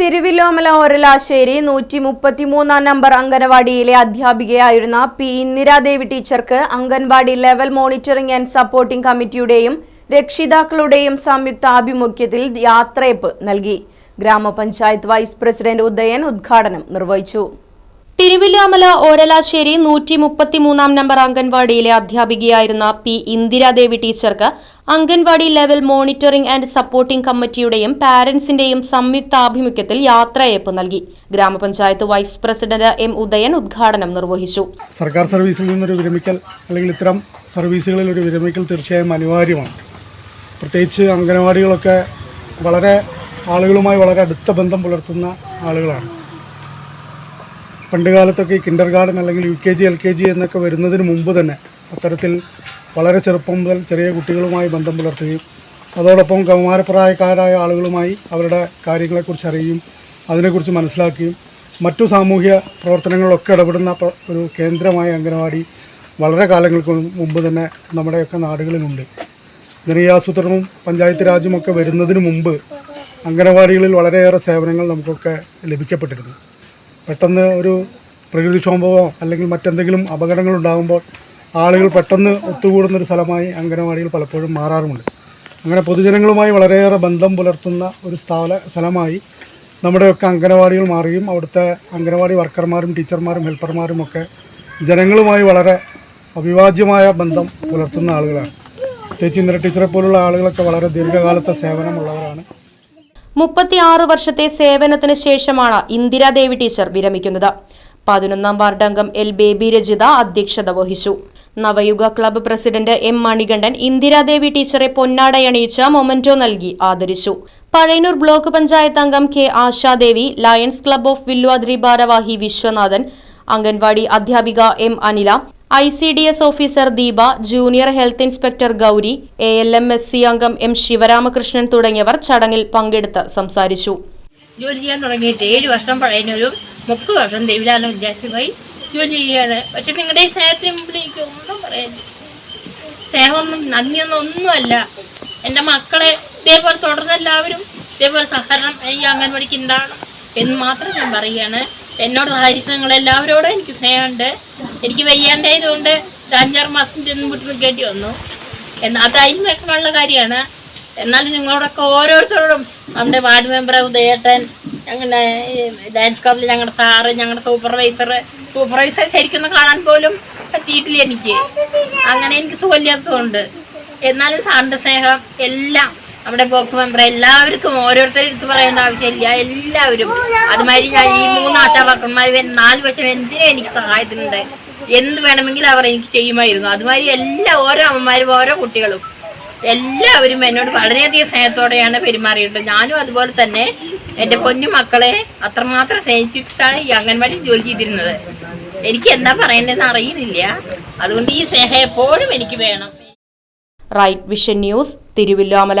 Thiruvilwamala Oralassery നൂറ്റി മുപ്പത്തിമൂന്നാം number അംഗനവാടിയിലെ അധ്യാപികയായിരുന്ന പി ഇന്ദിരാദേവി ടീച്ചർക്ക് anganwadi level monitoring and supporting കമ്മിറ്റിയുടെയും രക്ഷിതാക്കളുടെയും സംയുക്ത ആഭിമുഖ്യത്തിൽ യാത്രയപ്പ് നൽകി. ഗ്രാമപഞ്ചായത്ത് വൈസ് പ്രസിഡന്റ് ഉദയൻ ഉദ്ഘാടനം നിർവഹിച്ചു. തിരുവില്ലാമല ഓരലാശ്ശേരി നൂറ്റി മുപ്പത്തിമൂന്നാം നമ്പർ അംഗൻവാടിയിലെ അധ്യാപികയായിരുന്ന പി ഇന്ദിരാദേവി ടീച്ചർക്ക് anganwadi level monitoring and supporting കമ്മിറ്റിയുടെയും പാരന്റ്സിന്റെയും സംയുക്ത ആഭിമുഖ്യത്തിൽ യാത്രയയപ്പ് നൽകി. ഗ്രാമപഞ്ചായത്ത് വൈസ് പ്രസിഡന്റ് എം ഉദയൻ ഉദ്ഘാടനം നിർവഹിച്ചു. സർക്കാർ സർവീസിൽ നിന്നൊരു വിരമിക്കൽ അല്ലെങ്കിൽ ഇത്തരം സർവീസുകളിൽ ഒരു വിരമിക്കൽ തീർച്ചയായും അനിവാര്യമാണ്. പ്രത്യേകിച്ച് അംഗനവാടികളൊക്കെ വളരെ ആളുകളുമായി വളരെ അടുത്ത ബന്ധം പുലർത്തുന്ന ആളുകളാണ്. പണ്ട് കാലത്തൊക്കെ ഈ കിൻഡർ ഗാർഡൻ അല്ലെങ്കിൽ U K G L K G എന്നൊക്കെ വരുന്നതിന് മുമ്പ് തന്നെ അത്തരത്തിൽ വളരെ ചെറുപ്പം മുതൽ ചെറിയ കുട്ടികളുമായി ബന്ധം പുലർത്തുകയും അതോടൊപ്പം കൗമാരപ്രായക്കാരായ ആളുകളുമായി അവരുടെ കാര്യങ്ങളെക്കുറിച്ച് അറിയുകയും അതിനെക്കുറിച്ച് മനസ്സിലാക്കുകയും മറ്റു സാമൂഹ്യ പ്രവർത്തനങ്ങളിലൊക്കെ ഇടപെടുന്ന ഒരു കേന്ദ്രമായ അംഗനവാടി വളരെ കാലങ്ങൾക്ക് മുമ്പ് തന്നെ നമ്മുടെയൊക്കെ നാടുകളിലുണ്ട്. ജനകീയാസൂത്രണവും പഞ്ചായത്ത് രാജുമൊക്കെ വരുന്നതിന് മുമ്പ് അംഗനവാടികളിൽ വളരെയേറെ സേവനങ്ങൾ നമുക്കൊക്കെ ലഭിക്കപ്പെട്ടിരുന്നു. പെട്ടെന്ന് ഒരു പ്രകൃതിക്ഷോഭമോ അല്ലെങ്കിൽ മറ്റെന്തെങ്കിലും അപകടങ്ങൾ ഉണ്ടാകുമ്പോൾ ആളുകൾ പെട്ടെന്ന് ഒത്തുകൂടുന്നൊരു സ്ഥലമായി അംഗനവാടികൾ പലപ്പോഴും മാറാറുമുണ്ട്. അങ്ങനെ പൊതുജനങ്ങളുമായി വളരെയേറെ ബന്ധം പുലർത്തുന്ന ഒരു സ്ഥല സ്ഥലമായി നമ്മുടെയൊക്കെ അംഗനവാടികൾ മാറുകയും അവിടുത്തെ അംഗനവാടി വർക്കർമാരും ടീച്ചർമാരും ഹെൽപ്പർമാരും ഒക്കെ ജനങ്ങളുമായി വളരെ അവിഭാജ്യമായ ബന്ധം പുലർത്തുന്ന ആളുകളാണ്. പ്രത്യേകിച്ച് ഇന്ദ്ര ടീച്ചറെ പോലുള്ള ആളുകളൊക്കെ വളരെ ദീർഘകാലത്തെ സേവനമുള്ളവരാണ്. മുപ്പത്തിയാറ് വർഷത്തെ സേവനത്തിന് ശേഷമാണ് ഇന്ദിരാദേവി ടീച്ചർ വിരമിക്കുന്നത്. പതിനൊന്നാം വാർഡ് അംഗം എൽ ബേബി രജിത അധ്യക്ഷത വഹിച്ചു. Navayuga club president M Manikandan Indiradevi ടീച്ചറെ പൊന്നാടയണിയിച്ച മൊമന്റോ നൽകി ആദരിച്ചു. പഴയനൂർ ബ്ലോക്ക് പഞ്ചായത്ത് അംഗം K Ashadevi lions club of Vilwadri ഭാരവാഹി വിശ്വനാഥൻ അംഗൻവാടി അധ്യാപിക M Anila I C D S officer Deepa junior health inspector Gauri A L M S C അംഗം M Sivaramakrishnan തുടങ്ങിയവർ ചടങ്ങിൽ പങ്കെടുത്ത് സംസാരിച്ചു. ജോലി ചെയ്യാൻ തുടങ്ങിയിട്ട് ഏഴ് വർഷം പഴയനൊരു മുപ്പത് വർഷം ദേവിലാലം വിദ്യാർത്ഥിയുമായി ജോലി ചെയ്യുകയാണ്. പക്ഷെ നിങ്ങളുടെ ഈ സ്നേഹത്തിന് മുമ്പിൽ എനിക്ക് ഒന്നും പറയാൻ സ്നേഹമൊന്നും നന്ദിയൊന്നും ഒന്നുമല്ല. എന്റെ മക്കളെ ഇതേപോലെ തുടർന്ന് എല്ലാവരും ഇതേപോലെ സഹകരണം ഈ അംഗൻവാടിക്ക് ഉണ്ടാകണം എന്ന് മാത്രം ഞാൻ പറയുകയാണ്. എന്നോട് സഹകരിച്ച നിങ്ങളെല്ലാവരോടും എനിക്ക് സ്നേഹമുണ്ട്. എനിക്ക് വയ്യാണ്ടായതുകൊണ്ട് ഒരു അഞ്ചാറ് മാസം ചെന്ന് വീട്ടിൽ വന്നു. എന്നാൽ അത് അതിന് വിഷമമുള്ള കാര്യമാണ്. എന്നാലും നിങ്ങളോടൊക്കെ ഓരോരുത്തരോടും നമ്മുടെ വാർഡ് മെമ്പർ ഉദയേട്ടൻ ഞങ്ങളുടെ ഡാൻസ് ക്ലബിൽ ഞങ്ങളുടെ സാറ് ഞങ്ങളുടെ സൂപ്പർവൈസർ സൂപ്പർവൈസർ ശരിക്കും കാണാൻ പോലും പറ്റിയിട്ടില്ല എനിക്ക്. അങ്ങനെ എനിക്ക് സുഖമില്ലാത്തതുകൊണ്ട്. എന്നാലും സാറിന്റെ സ്നേഹം എല്ലാം നമ്മുടെ ബ്ലോക്ക് മെമ്പർ എല്ലാവർക്കും ഓരോരുത്തരും എടുത്ത് പറയേണ്ട ആവശ്യമില്ല. എല്ലാവരും. അതുമാതിരി ഞാൻ ഈ മൂന്ന് ആശാ വർക്കർമാർ നാല് വശം എന്തിനും എനിക്ക് സഹായത്തിനുണ്ട്? എന്ത് വേണമെങ്കിലും അവർ എനിക്ക് ചെയ്യുമായിരുന്നു. അതുമാതിരി എല്ലാ ഓരോ അമ്മമാരും ഓരോ കുട്ടികളും എല്ലാവരും എന്നോട് വളരെയധികം സ്നേഹത്തോടെയാണ് പെരുമാറിയിട്ടുള്ളത്. ഞാനും അതുപോലെ തന്നെ എന്റെ പൊന്നു മക്കളെ അത്രമാത്രം സ്നേഹിച്ചിട്ടാണ് ഈ അംഗൻവാടി ജോലി ചെയ്തിരുന്നത്. എനിക്ക് എന്താ പറയേണ്ടതെന്ന് അറിയുന്നില്ല. അതുകൊണ്ട് ഈ സ്നേഹം എപ്പോഴും എനിക്ക് വേണം. Right vision news Thiruvilwamala